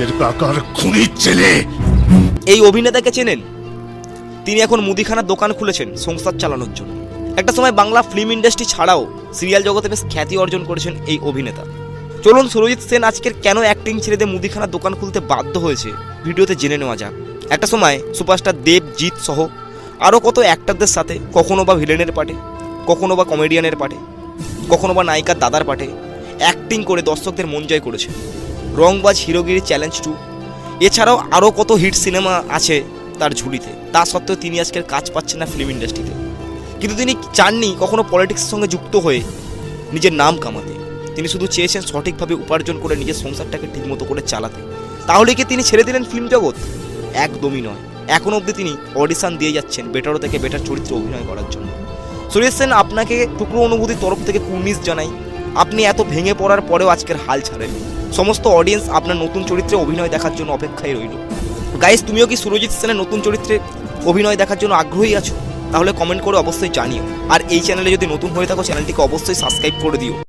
তোদের কাকার খুনির ছেলে। এই অভিনেতাকে চেনেন? তিনি এখন মুদিখানার দোকান খুলেছেন সংসার চালানোর জন্য। একটা সময় বাংলা ফিল্ম ইন্ডাস্ট্রি ছাড়াও সিরিয়াল জগতে বেশ খ্যাতি অর্জন করেছেন এই অভিনেতা। চলুন সুরজিৎ সেন আজকের কেন অ্যাক্টিং ছেড়ে দিয়ে মুদিখানার দোকান খুলতে বাধ্য হয়েছে, ভিডিওতে জেনে নেওয়া যাক। একটা সময় সুপারস্টার দেব জিৎ সহ আরও কত অ্যাক্টারদের সাথে কখনো বা ভিলেনের পাটে, কখনো বা কমেডিয়ানের পাটে, কখনো বা নায়িকার দাদার পাটে অ্যাক্টিং করে দর্শকদের মন জয় করেছে। Rangbaaz Herogiri challenge two. এছাড়াও আরও কত হিট সিনেমা আছে তার ঝুলিতে, তা সত্ত্বেও তিনি আজকের কাজ পাচ্ছেন না ফিল্ম ইন্ডাস্ট্রিতে কিন্তু তিনি চাননি কখনো পলিটিক্সের সঙ্গে যুক্ত হয়ে নিজের নাম কামাতে। তিনি শুধু চেয়েছেন সঠিকভাবে উপার্জন করে নিজের সংসারটাকে ঠিকমতো করে চালাতে। তাহলে কি তিনি ছেড়ে দিলেন ফিল্ম জগৎ? একদমই নয়। এখন অবধি তিনি অডিশন দিয়ে যাচ্ছেন বেটারও থেকে বেটার চরিত্রে অভিনয় করার জন্য। সুরেশ সেন আপনাকে টুকরো অনুভূতির তরফ থেকে কুর্নিশ জানাই। আপনি এত ভেঙে পড়ার পরেও আজকের হাল ছাড়েন সমস্ত অডিয়েন্স আপনার নতুন চরিত্রে অভিনয় দেখার জন্য অপেক্ষায় রইল। গাইস তুমিও কি সুরজিৎ সেনের নতুন চরিত্রে অভিনয় দেখার জন্য আগ্রহী আছো? তাহলে কমেন্ট করে অবশ্যই জানিও। আর এই চ্যানেলে যদি নতুন হয়ে থাকো চ্যানেলটিকে অবশ্যই সাবস্ক্রাইব করে দিও।